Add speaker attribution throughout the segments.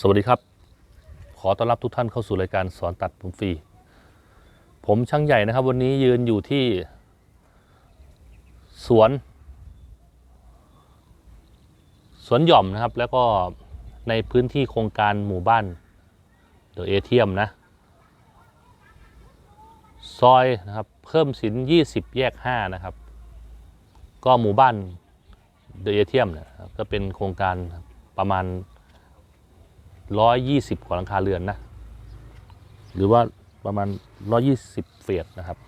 Speaker 1: สวัสดีครับ ขอต้อนรับทุกท่านเข้าสู่รายการสอนตัดผมฟรี ผมช่างใหญ่นะครับ วันนี้ยืนอยู่ที่ สวน สวนหย่อมนะครับ แล้วก็ในพื้นที่โครงการหมู่บ้านเดอะเอเทียมนะ ซอยนะครับ เพิ่มสิน 20 แยก 5 นะครับ ก็หมู่บ้านเดอะเอเทียมนะครับก็เป็นโครงการประมาณ ร้อยยี่สิบกว่าหลังคาเรือนนะ หรือว่าประมาณร้อยี่สิบเฟสนะครับ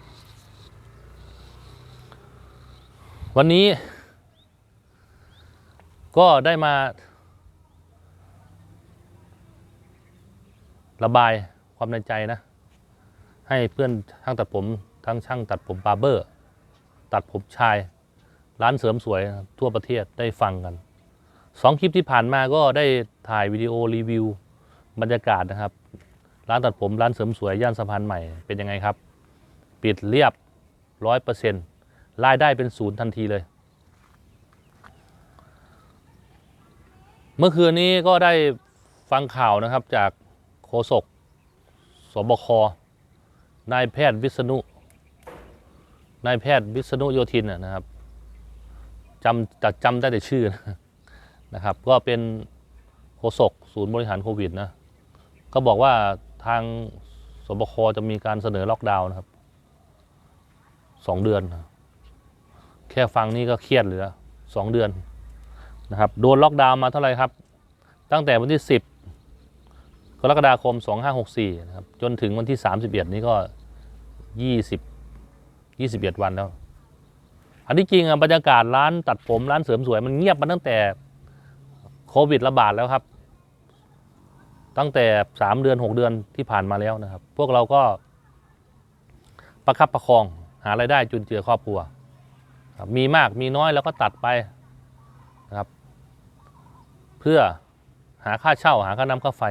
Speaker 1: วันนี้ ก็ได้มา ระบายความในใจนะ ให้เพื่อนช่างตัดผม ทั้งช่างตัดผมบาร์เบอร์ ตัดผมชาย ร้านเสริมสวยทั่วประเทศได้ฟังกัน สองคลิปที่ผ่านมาก็ได้ถ่ายวิดีโอรีวิว บรรยากาศนะครับ ร้านตัดผมร้านเสริมสวยย่านสะพานใหม่เป็นยังไงครับ ปิดเรียบร้อยเปอร์เซ็นต์รายได้เป็นศูนย์ทันทีเลย เมื่อคืนนี้ก็ได้ฟังข่าวนะครับจากโฆษกสบคนายแพทย์วิษณุนายแพทย์วิษณุโยธินนะครับจำจำได้แต่ชื่อนะ นะครับ ก็เป็นโฆษกศูนย์บริหารโควิดนะก็บอกว่าทางสบคจะมีการเสนอล็อกดาวน์นะครับสองเดือน แค่ฟังนี่ก็เครียดเลยนะสองเดือนนะครับโดนล็อกดาวน์มาเท่าไหร่ครับ ตั้งแต่วันที่ 10กรกฎาคม 2564นะครับจนถึงวันที่ 31 นี้ก็ 20 21 วันแล้ว อันที่จริงอะบรรยากาศร้านตัดผมร้านเสริมสวยมันเงียบมาตั้งแต่ โควิดระบาดแล้วครับ ตั้งแต่3เดือน6เดือนที่ผ่านมาแล้วนะครับ พวกเราก็ประคับประคองหาไรายได้จุนเจือครอบครัวครับมีมากมีน้อยแล้วก็ตัดไปนะครับ เพื่อหาค่าเช่าหาค่าน้ำค่าไฟ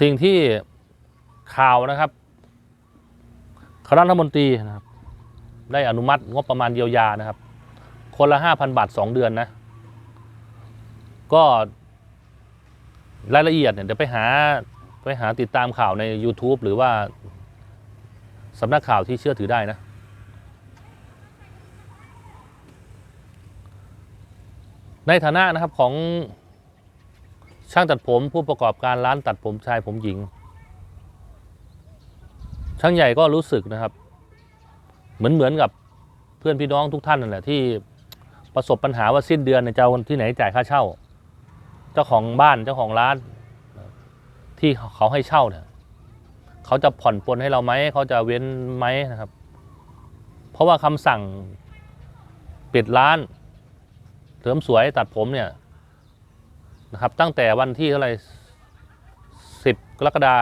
Speaker 1: สิ่งที่ข่าวนะครับคณะรัฐมนตรีนะครับ ได้อนุมัติงบประมาณเยียวยานะครับ คนละ 5,000 บาท 2 เดือนนะ ก็รายละเอียดเนี่ยเดี๋ยวไปหาไปหาติดตามข่าวใน YouTube หรือว่าสำนักข่าวที่เชื่อถือได้นะ ในฐานะนะครับของช่างตัดผมผู้ประกอบการร้านตัดผมชายผมหญิง ช่างใหญ่ก็รู้สึกนะครับ เหมือนเหมือนกับเพื่อนพี่น้องทุกท่านนั่นแหละที่ประสบปัญหาว่าสิ้นเดือนจะเอาที่ไหนจ่ายค่าเช่า เจ้าของบ้านเจ้าของร้าน ที่เขาให้เช่าเนี่ยเขาจะผ่อนปลนให้เราไหมเขาจะเว้นไหมนะครับ เพราะว่าคำสั่งปิดร้านเสริมสวยตัดผมเนี่ยนะครับ ตั้งแต่วันที่เท่าไหร่สิบกรกฎา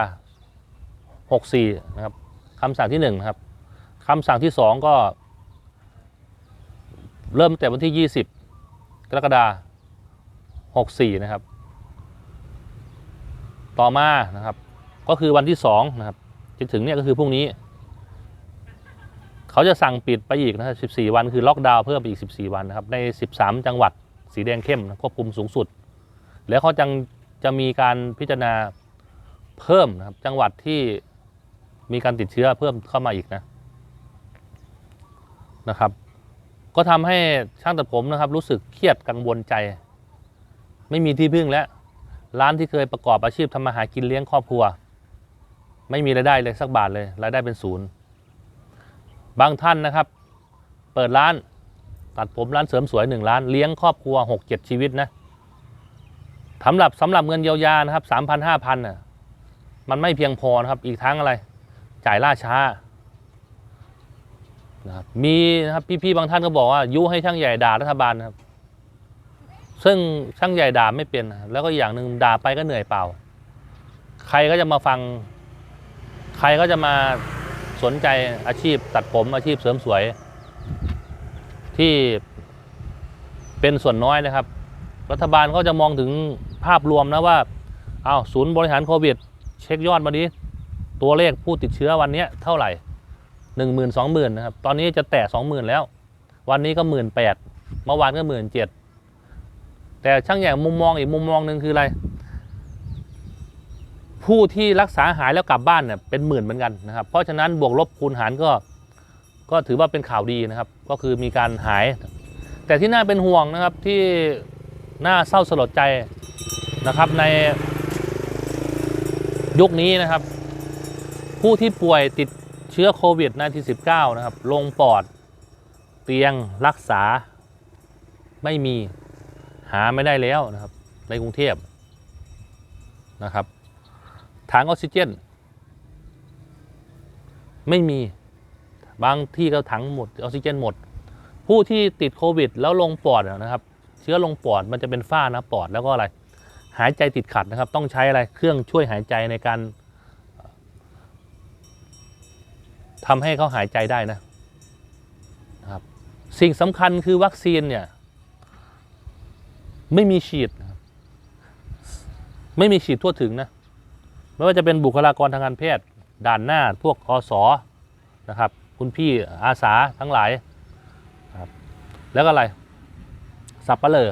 Speaker 1: หกสี่นะครับคำสั่งที่หนึ่งนะครับ คำสั่งที่สองก็ เริ่มแต่วันที่ 20 กรกฎาคม64 นะครับ ต่อมานะครับ ก็คือวันที่2นะครับจนถึงเนี่ยก็คือพรุ่งนี้ เขาจะสั่งปิดไปอีกนะครับ14 วันคือล็อกดาวน์เพิ่มไปอีก 14 วันนะครับ ใน 13 จังหวัดสีแดงเข้มนะควบคุมสูงสุด แล้วเขาจังจะมีการพิจารณาเพิ่มนะครับจังหวัดที่มีการติดเชื้อเพิ่มเข้ามาอีกนะ นะครับ ก็ทำให้ช่างตัดผมนะครับ รู้สึกเครียดกังวลใจ ไม่มีที่พึ่งแล้วร้านที่เคยประกอบอาชีพทำมาหากินเลี้ยงครอบครัว ไม่มีรายได้เลยสักบาทเลยรายได้เป็นศูนย์บางท่านนะครับ เปิดร้านตัดผมร้านเสริมสวยหนึ่งร้านเลี้ยงครอบครัวหกเจ็ดชีวิตนะสำหรับสำหรับเงินเยียวยานะครับสามพันห้าพันน่ะมันไม่เพียงพอนะครับอีกทั้งอะไร จ่ายล่าช้า นะครับมีนะครับพี่ ๆ บางท่านก็บอกว่า ยุให้ช่างใหญ่ด่ารัฐบาลนะครับ ซึ่งช่างใหญ่ด่าไม่เป็น แล้วก็อย่างหนึ่งด่าไปก็เหนื่อยเปล่า ใครก็จะมาฟัง ใครก็จะมาสนใจอาชีพตัดผมอาชีพเสริมสวย ที่เป็นส่วนน้อยนะครับ รัฐบาลก็จะมองถึงภาพรวมนะว่าเอาศูนย์บริหารโควิด เช็คยอดมาดิตัวเลขผู้ติดเชื้อวันนี้เท่าไหร่ หนึ่งหมื่นสองหมื่นนะครับ ตอนนี้จะแตะสองหมื่นแล้ว วันนี้ก็หมื่นแปดเมื่อวานก็หมื่นเจ็ดแต่ช่างใหญ่มุมมองอีกมุมมองหนึ่งคืออะไร ผู้ที่รักษาหายแล้วกลับบ้านเนี่ยเป็นหมื่นเหมือนกันนะครับ เพราะฉะนั้นบวกลบคูณหารก็ก็ถือว่าเป็นข่าวดีนะครับ ก็คือมีการหาย แต่ที่น่าเป็นห่วงนะครับที่น่าเศร้าสลดใจนะครับในยุคนี้นะครับ ผู้ที่ป่วยติด เชื้อโควิด -19 นะครับ ลงปอด เตียงรักษาไม่มีหาไม่ได้แล้วนะครับ ในกรุงเทพนะครับถังออกซิเจน ไม่มีบางที่ก็ถังหมดออกซิเจนหมด ผู้ที่ติดโควิด แล้วลงปอดนะครับ เชื้อลงปอดมันจะเป็นฝ้านะปอดแล้วก็อะไร หายใจติดขัดนะครับ ต้องใช้อะไรเครื่องช่วยหายใจในการ ทำให้เขาหายใจได้นะนะครับสิ่งสำคัญคือวัคซีนเนี่ยไม่มีฉีดไม่มีฉีดทั่วถึงนะไม่ว่าจะเป็นบุคลากรทางการแพทย์ ด่านหน้าพวกอสอนะครับ คุณพี่อาสาทั้งหลายครับแล้วก็อะไร สับปะเลอ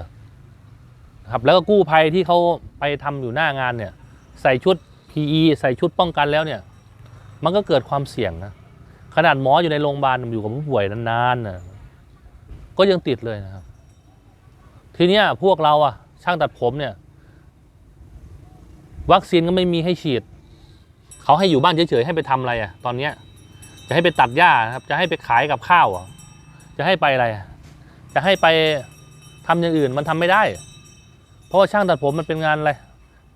Speaker 1: ครับแล้วก็กู้ภัยที่เขาไปทำอยู่หน้างานเนี่ย ใส่ชุด PE ใส่ชุดป้องกันแล้วเนี่ย มันก็เกิดความเสี่ยงนะ ขนาดหมออยู่ในโรงพยาบาลอยู่กับผู้ป่วยนานๆนะก็ยังติดเลยนะครับ ทีเนี้ยพวกเราอะช่างตัดผมเนี่ย วัคซีนก็ไม่มีให้ฉีด เขาให้อยู่บ้านเฉยๆให้ไปทำอะไรอะตอนเนี้ย จะให้ไปตัดหญ้าครับ จะให้ไปขายกับข้าวอะจะให้ไปอะไร จะให้ไปทำอย่างอื่นมันทำไม่ได้ เพราะว่าช่างตัดผมมันเป็นงานอะไร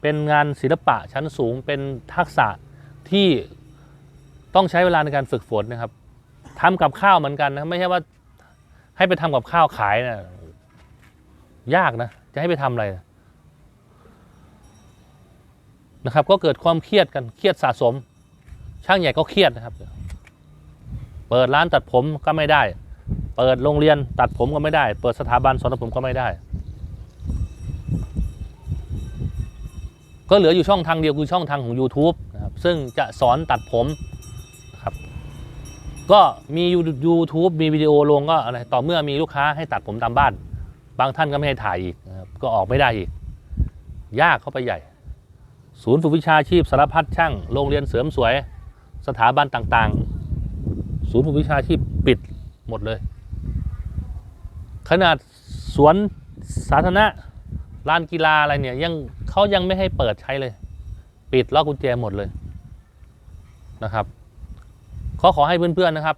Speaker 1: เป็นงานศิลปะชั้นสูงเป็นทักษะที่ ต้องใช้เวลาในการฝึกฝนนะครับทำกับข้าวเหมือนกันนะไม่ใช่ว่าให้ไปทำกับข้าวขายนะยากนะจะให้ไปทำอะไรนะครับ ก็เกิดความเครียดกันเครียดสะสม ช่างใหญ่ก็เครียดนะครับ เปิดร้านตัดผมก็ไม่ได้ เปิดโรงเรียนตัดผมก็ไม่ได้ เปิดสถาบันสอนตัดผมก็ไม่ได้ ก็เหลืออยู่ช่องทางเดียวคือช่องทางของ YouTube นะครับซึ่งจะสอนตัดผม ก็มี YouTube มีวิดีโอลงก็อะไรต่อเมื่อมีลูกค้าให้ตัดผมตามบ้าน บางท่านก็ไม่ให้ถ่ายอีกนะครับก็ออกไม่ได้อีก ยากเข้าไปใหญ่ ศูนย์ฝึกวิชาชีพสารพัดช่างโรงเรียนเสริมสวย สถาบันต่างๆ ศูนย์ฝึกวิชาชีพปิดหมดเลย ขนาดสวนสาธารณะลานกีฬาอะไรเนี่ยยังเขายังไม่ให้เปิดใช้เลย ปิดล็อกกุญแจหมดเลยนะครับ ขาขอให้เพื่อนๆนะครับ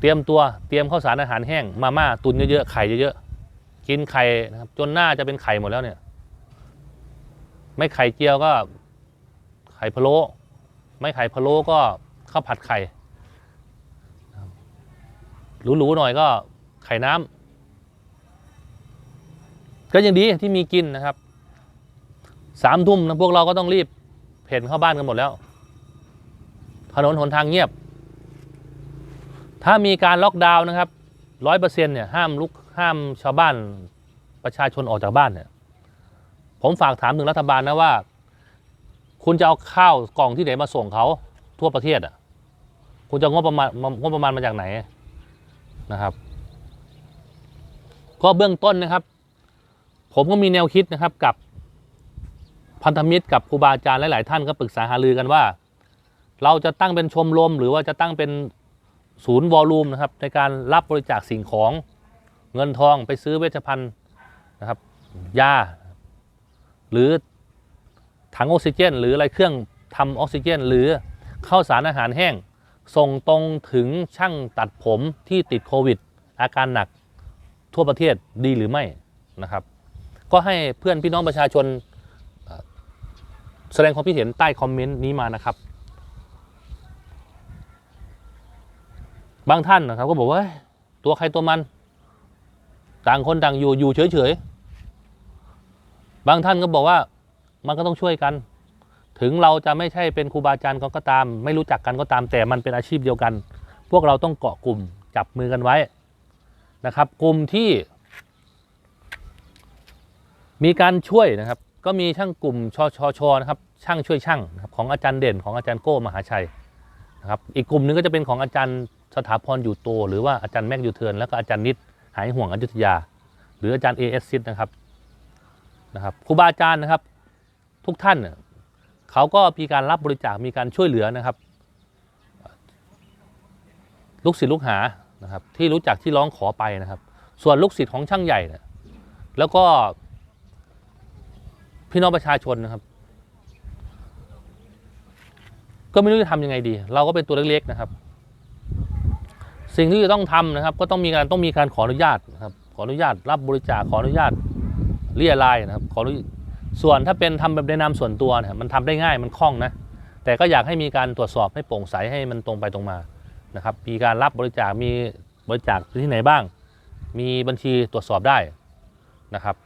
Speaker 1: เตรียมตัวเตรียมข้าวสารอาหารแห้งมาม่าตุนเยอะๆไข่เยอะๆกินไข่นะครับจนหน้าจะเป็นไข่หมดแล้วเนี่ย ไม่ไข่เจียวก็ไข่พะโล้ไม่ไข่พะโล้ก็ข้าวผัดไข่หรูๆหน่อยก็ไข่น้ำก็ยังดีที่มีกินนะครับสามทุ่มนะพวกเราก็ต้องรีบเพ่นเข้าบ้านกันหมดแล้ว ถนนหนทางเงียบ ถ้ามีการล็อกดาวน์นะครับร้อยเปอร์เซ็นต์เนี่ยห้ามลุกห้ามชาวบ้านประชาชนออกจากบ้านเนี่ยผมฝากถามถึงรัฐบาลนะว่า คุณจะเอาข้าวกล่องที่ไหนมาส่งเขาทั่วประเทศอะคุณจะงบประมาณงบประมาณมาจากไหนนะครับ ก็เบื้องต้นนะครับ ผมก็มีแนวคิดนะครับกับพันธมิตรกับครูบาอาจารย์หลาย ๆ ท่านก็ปรึกษาหารือกันว่า เราจะตั้งเป็นชมรมหรือว่าจะตั้งเป็นศูนย์วอลลุ่มนะครับ ในการรับบริจาคสิ่งของเงินทองไปซื้อเวชภัณฑ์นะครับยาหรือถังออกซิเจน หรืออะไรเครื่องทำออกซิเจน หรือข้าวสารอาหารแห้ง ส่งตรงถึงช่างตัดผมที่ติดโควิด อาการหนักทั่วประเทศดีหรือไม่นะครับ ก็ให้เพื่อนพี่น้องประชาชนแสดงความคิดเห็นใต้คอมเมนต์นี้มานะครับ บางท่านนะครับ ก็บอกว่าตัวใครตัวมัน ต่างคนต่างอยู่อยู่เฉยๆบางท่านก็บอกว่ามันก็ต้องช่วยกัน ถึงเราจะไม่ใช่เป็นครูบาอาจารย์ก็ตาม ไม่รู้จักกันก็ตามแต่มันเป็นอาชีพเดียวกัน พวกเราต้องเกาะกลุ่มจับมือกันไว้นะครับ กลุ่มที่ มีการช่วยนะครับ ก็มีช่างกลุ่มชอชอชนะครับ ช่างช่วยช่างของอาจารย์เด่นของอาจารย์โก้มหาชัยนะครับ อีกกลุ่มหนึงก็จะเป็นของอาจารย์ สถาพรอยู่โต หรือว่าอาจารย์แม็กยูเทิร์นแล้วก็อาจารย์นิดหายห่วงอยุธยา หรืออาจารย์เอเอสซิดนะครับนะครับครูบาอาจารย์นะครับ ทุกท่านเนี่ยเขาก็มีการรับบริจาคมีการช่วยเหลือนะครับ ลูกศิษย์ลูกหานะครับ ที่รู้จักที่ร้องขอไปนะครับ ส่วนลูกศิษย์ของช่างใหญ่เนี่ยแล้วก็พี่น้องประชาชนนะครับ ก็ไม่รู้จะทำยังไงดี เราก็เป็นตัวเล็กๆนะครับ สิ่งที่จะต้องทำนะครับ ก็ต้องมีการต้องมีการขออนุญาตนะครับ ขออนุญาตรับบริจาคขออนุญาตเรียรายนะครับ ขอส่วนถ้าเป็นทำแบบในนามส่วนตัวเนี่ยมันทำได้ง่ายมันคล่องนะแต่ก็อยากให้มีการตรวจสอบให้โปร่งใสให้มันตรงไปตรงมานะครับ มีการรับบริจาคมีบริจาคที่ไหนบ้าง มีบัญชีตรวจสอบได้นะครับ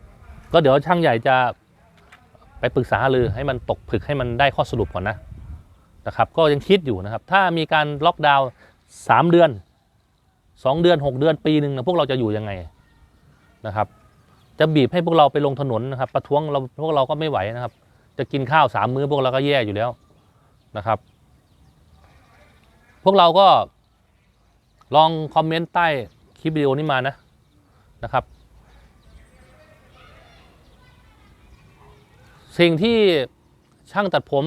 Speaker 1: ก็เดี๋ยวช่างใหญ่จะไปปรึกษาหรือให้มันตกผลึกให้มันได้ข้อสรุปก่อนนะนะครับ ก็ยังคิดอยู่นะครับ ถ้ามีการล็อกดาวน์สามเดือน สองเดือนหกเดือนปีหนึ่งนะพวกเราจะอยู่ยังไงนะครับ จะบีบให้พวกเราไปลงถนนนะครับ ประท้วงเราพวกเราก็ไม่ไหวนะครับ จะกินข้าวสามมื้อพวกเราก็แย่อยู่แล้วนะครับ พวกเราก็ลองคอมเมนต์ใต้คลิปวิดีโอนี้มานะนะครับ สิ่งที่ช่างตัดผม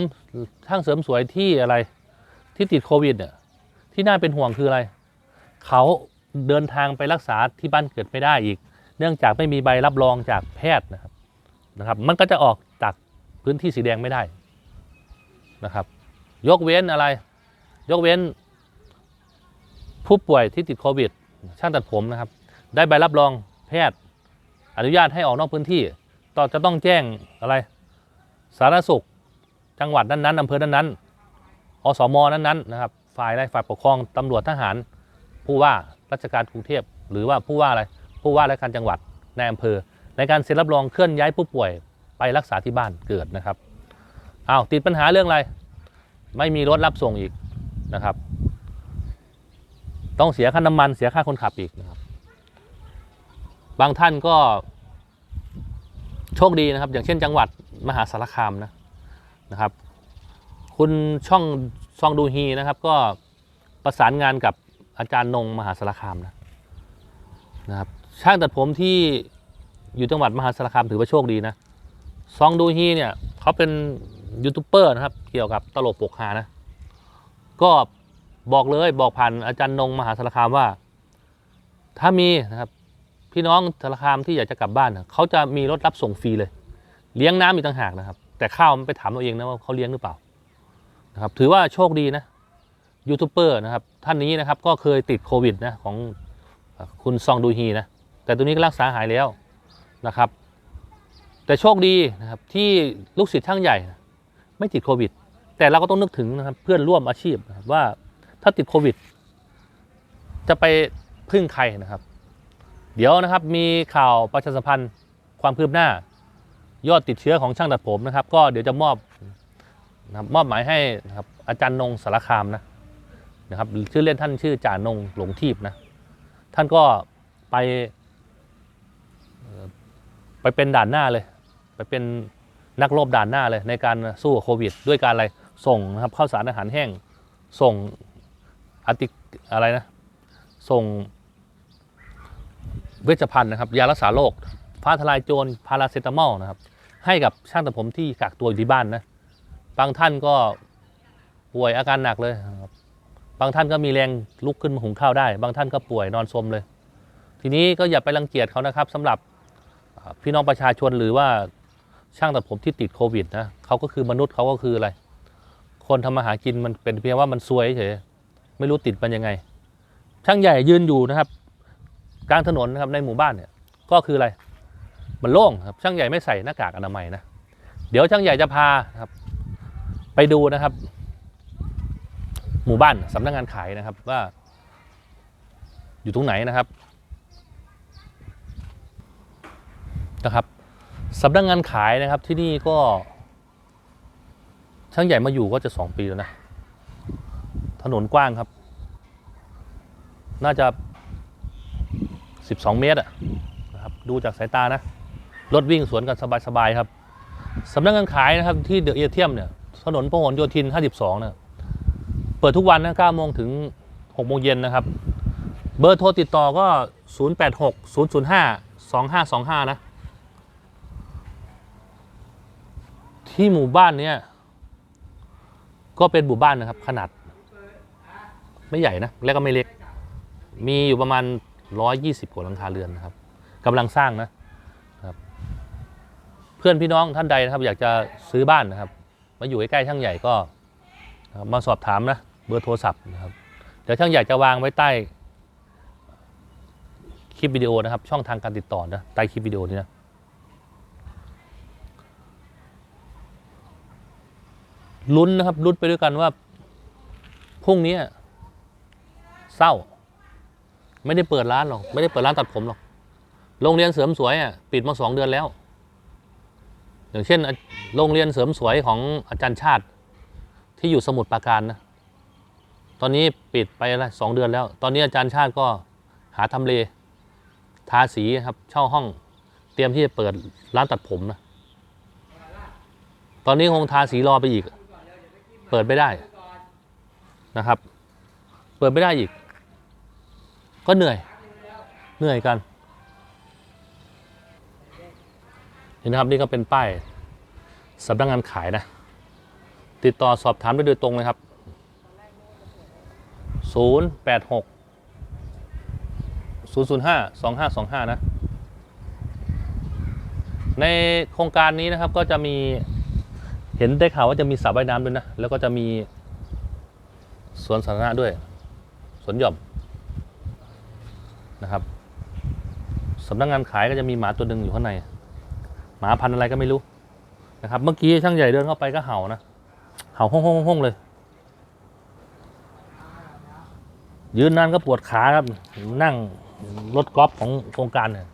Speaker 1: ช่างเสริมสวยที่อะไรที่ติดโควิดเนี่ยที่น่าเป็นห่วงคืออะไร เขาเดินทางไปรักษาที่บ้านเกิดไม่ได้อีก เนื่องจากไม่มีใบรับรองจากแพทย์นะครับนะครับ มันก็จะออกจากพื้นที่สีแดงไม่ได้นะครับ ยกเว้นอะไร ยกเว้น ผู้ป่วยที่ติดโควิด ช่างตัดผมนะครับ ได้ใบรับรองแพทย์ อนุญาตให้ออกนอกพื้นที่ต่อจะต้องแจ้งอะไร สาธารณสุข จังหวัดนั้นๆอำเภอนั้นๆอสมนั้นๆนะครับ ฝ่ายอะไรฝ่ายปกครองตำรวจทหาร ผู้ว่าราชการกรุงเทพหรือว่าผู้ว่าอะไร ผู้ว่าราชการจังหวัดในอำเภอ ในการเซ็นรับรองเคลื่อนย้ายผู้ป่วยไปรักษาที่บ้านเกิดนะครับอ้าวติดปัญหาเรื่องอะไร ไม่มีรถรับส่งอีกนะครับ ต้องเสียค่าน้ำมันเสียค่าคนขับอีกนะครับ บางท่านก็ โชคดีนะครับ อย่างเช่นจังหวัดมหาสารคามนะนะครับ คุณช่องซองดูฮีนะครับ ก็ประสานงานกับ อาจารย์นงมหาสารคามนะนะครับช่างตัดผมที่อยู่จังหวัดมหาสารคามถือว่าโชคดีนะซองดูฮีเนี่ยเขาเป็นยูทูบเบอร์นะครับเกี่ยวกับตลกปกฮานะก็บอกเลยบอกผ่านอาจารย์นงมหาสารคามว่า ถ้ามีนะครับพี่น้องสารคามที่อยากจะกลับบ้านเขาจะมีรถรับส่งฟรีเลย เลี้ยงน้ำอีกต่างหากนะครับ แต่ข้าวมันไปถามตัวเองนะว่าเขาเลี้ยงหรือเปล่านะครับถือว่าโชคดีนะ ยูทูบเบอร์นะครับท่านนี้นะครับก็เคยติดโควิดนะของคุณซองดูฮีนะแต่ตัวนี้ก็รักษาหายแล้วนะครับ แต่โชคดีนะครับที่ลูกศิษย์ช่างใหญ่ ไม่ติดโควิด แต่เราก็ต้องนึกถึงนะครับเพื่อนร่วมอาชีพนะครับว่าถ้าติดโควิด จะไปพึ่งใครนะครับ เดี๋ยวนะครับมีข่าวประชาสัมพันธ์ความคืบหน้า ยอดติดเชื้อของช่างตัดผมนะครับ ก็เดี๋ยวจะมอบนะบมอบหมายให้นะครับอาจารย์นงสารคามนะ นะครับชื่อเล่นท่านชื่อจ่านงหลงทีพนะ ท่านก็ไปไปเป็นด่านหน้าเลย ไปเป็นนักรบด่านหน้าเลย ในการสู้โควิด ด้วยการอะไรส่งนะครับข้าวสารอาหารแห้งส่งอาติอะไรนะ ส่งเวชภัณฑ์นะครับ ยารักษาโรคฟ้าทลายโจรพาราเซตามอลนะครับ ให้กับช่างตัดผมที่กักตัวอยู่ที่บ้านนะ บางท่านก็ป่วยอาการหนักเลยครับางท่านก็มีแรงลุกขึ้นมาหุงข้าวได้ บางท่านก็ป่วยนอนสมเลย ทีนี้ก็อย่าไปรังเกียจเขานะครับสำหรับพี่น้องประชาชนหรือว่าช่างตัดผมที่ติดโควิดนะเขาก็คือมนุษย์เขาก็คืออะไร คนทำมาหากินมันเป็นเพียงว่ามันซวยเฉยไม่รู้ติดมันยังไง ช่างใหญ่ยืนอยู่นะครับ กลางถนนนะครับในหมู่บ้านเนี่ยก็คืออะไร มันโล่งครับช่างใหญ่ไม่ใส่หน้ากากอนามัยนะเดี๋ยวช่างใหญ่จะพาครับ ไปดูนะครับ หมู่บ้านสำนักงานขายนะครับว่า อยู่ตรงไหนนะครับนะครับสำนักงานขายนะครับที่นี่ก็ช่างใหญ่มาอยู่ก็จะสองปีแล้วนะ ถนนกว้างครับ น่าจะ 12 เมตรอะนะครับ ดูจากสายตานะ รถวิ่งสวนกันสบายๆครับ สำนักงานขายนะครับที่เดอะเอเทียมเนี่ย ถนนพหลโยธิน 52นี่ย เปิดทุกวันนะ9โมงถึง6โมงเย็นนะครับ เบอร์โทรติดต่อก็ 086 005สองห้าสองห้านะ ที่หมู่บ้านเนี้ยก็เป็นหมู่บ้านนะครับ ขนาด ไม่ใหญ่นะ แล้วก็ไม่เล็ก มีอยู่ประมาณร้อยยี่สิบกว่าหลังคาเรือนนะครับกำลังสร้างนะครับ เพื่อนพี่น้องท่านใดนะครับ อยากจะซื้อบ้านนะครับ มาอยู่ใกล้ๆช่างใหญ่ก็มาสอบถามนะ เบอร์โทรศัพท์นะครับเดี๋ยวช่างใหญ่จะวางไว้ใต้คลิปวิดีโอนะครับ ช่องทางการติดต่อนะใต้คลิปวิดีโอนี้นะลุ้นนะครับลุ้นไปด้วยกันว่าพรุ่งนี้เศร้า ไม่ได้เปิดร้านหรอก ไม่ได้เปิดร้านตัดผมหรอก โรงเรียนเสริมสวยอะปิดมาสองเดือนแล้ว อย่างเช่น โรงเรียนเสริมสวยของอาจารย์ชาติที่อยู่สมุทรปราการนะ ตอนนี้ปิดไปแล้วสองเดือนแล้ว ตอนนี้อาจารย์ชาติก็หาทำเล ทาสีครับ เช่าห้อง เตรียมที่จะเปิดร้านตัดผมนะ ตอนนี้คงทาสีรอไปอีก เปิดไม่ได้นะครับ เปิดไม่ได้อีก ก็เหนื่อย เหนื่อยกัน เห็นนะครับนี่ก็เป็นป้ายสำนักงานขายนะ ติดต่อสอบถามได้โดยตรงเลยครับ 086 005 2525 นะ ในโครงการนี้นะครับก็จะมีเห็นได้ข่าวว่าจะมีสระว่ายน้ำด้วยนะ แล้วก็จะมีสวนสาธารณะด้วย สวนหย่อมนะครับสำนักงานขายก็จะมีหมาตัวหนึ่งอยู่ข้างใน หมาพันธุ์อะไรก็ไม่รู้นะครับ เมื่อกี้ช่างใหญ่เดินเข้าไปก็เห่านะ เห่าห้องห้องห้องเลย ยืนนานก็ปวดขาครับ นั่งรถกอล์ฟของโครงการเนี่ย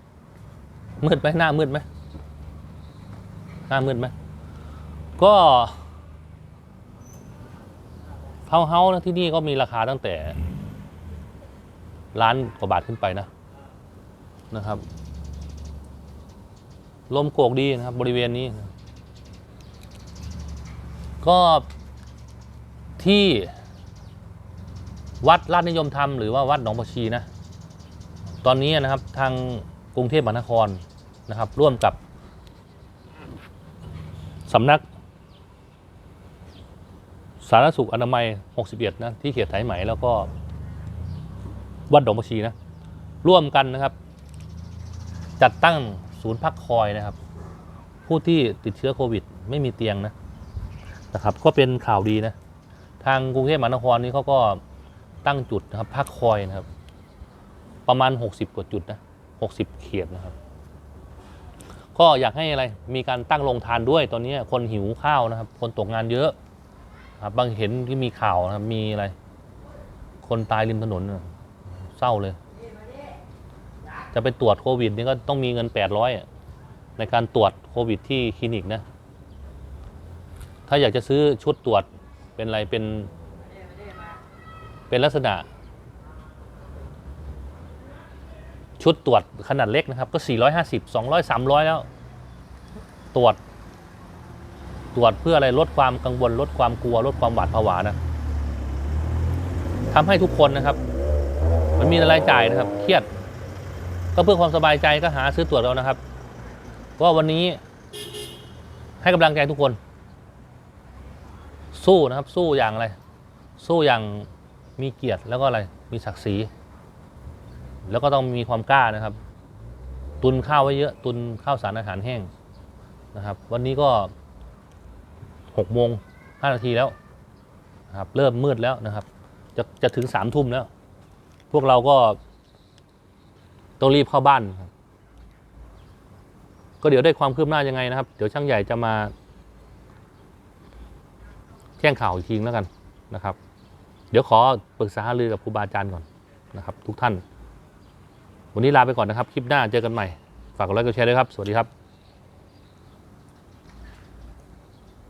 Speaker 1: มืดไหมหน้ามืดไหมหน้ามืดไหมก็เฮาเฮานะที่นี่ก็มีราคาตั้งแต่ล้านกว่าบาทขึ้นไปนะนะครับ ลมโกกดีนะครับ บริเวณนี้ ก็ที่ วัดราชนิยมธรรมหรือว่าวัดหนองบัวชีนะตอนนี้นะครับทางกรุงเทพมหานครนะครับ ร่วมกับสำนัก สาธารณสุขอนามัย 61 นะที่เขตสายไหมแล้วก็วัดหนองบัวชีนะร่วมกันนะครับ จัดตั้งศูนย์พักคอยนะครับ ผู้ที่ติดเชื้อโควิด ไม่มีเตียงนะนะครับ ก็เป็นข่าวดีนะ ทางกรุงเทพมหานครนี้เขาก็ ตั้งจุดนะครับพักคอยนะครับ ประมาณ 60 กว่าจุดนะ60 เขตนะครับ ก็อยากให้อะไรมีการตั้งโรงทานด้วยตอนนี้คนหิวข้าวนะครับ คนตกงานเยอะครับบางเห็นที่มีข่าวนะครับมีอะไร คนตายริมถนนนะเศร้าเลย จะไปตรวจโควิดนี่ก็ต้องมีเงิน 800อะในการตรวจโควิดที่คลินิกนะ ถ้าอยากจะซื้อชุดตรวจเป็นอะไรเป็น เป็นลักษณะ ชุดตรวจขนาดเล็กนะครับ ก็ 450 200 300 แล้ว ตรวจ ตรวจเพื่ออะไรลดความกังวล ลดความกลัว ลดความหวาดผวานะทำให้ทุกคนนะครับ มันมีรายจ่ายนะครับ เครียด ก็เพื่อความสบายใจก็หาซื้อตรวจเรานะครับ ก็วันนี้ให้กำลังใจทุกคน สู้นะครับ สู้อย่างอะไร สู้อย่าง มีเกียรติแล้วก็อะไรมีศักดิ์ศรี แล้วก็ต้องมีความกล้านะครับ ตุนข้าวไว้เยอะ ตุนข้าวสารอาหารแห้งนะครับ วันนี้ก็หกโมงห้านาทีแล้วนะครับเริ่มมืดแล้วนะครับ จะจะถึงสามทุ่มแล้ว พวกเราก็ต้องรีบเข้าบ้านครับก็เดี๋ยวได้ความคืบหน้ายังไงนะครับ เดี๋ยวช่างใหญ่จะมาแจ้งข่าวอีกทีแล้วกันนะครับ เดี๋ยวขอปรึกษาหารือกับครูบาอาจารย์ก่อนนะครับ ทุกท่าน วันนี้ลาไปก่อนนะครับ คลิปหน้าเจอกันใหม่ ฝากกดไลค์กดแชร์ด้วยครับ สวัสดีครับ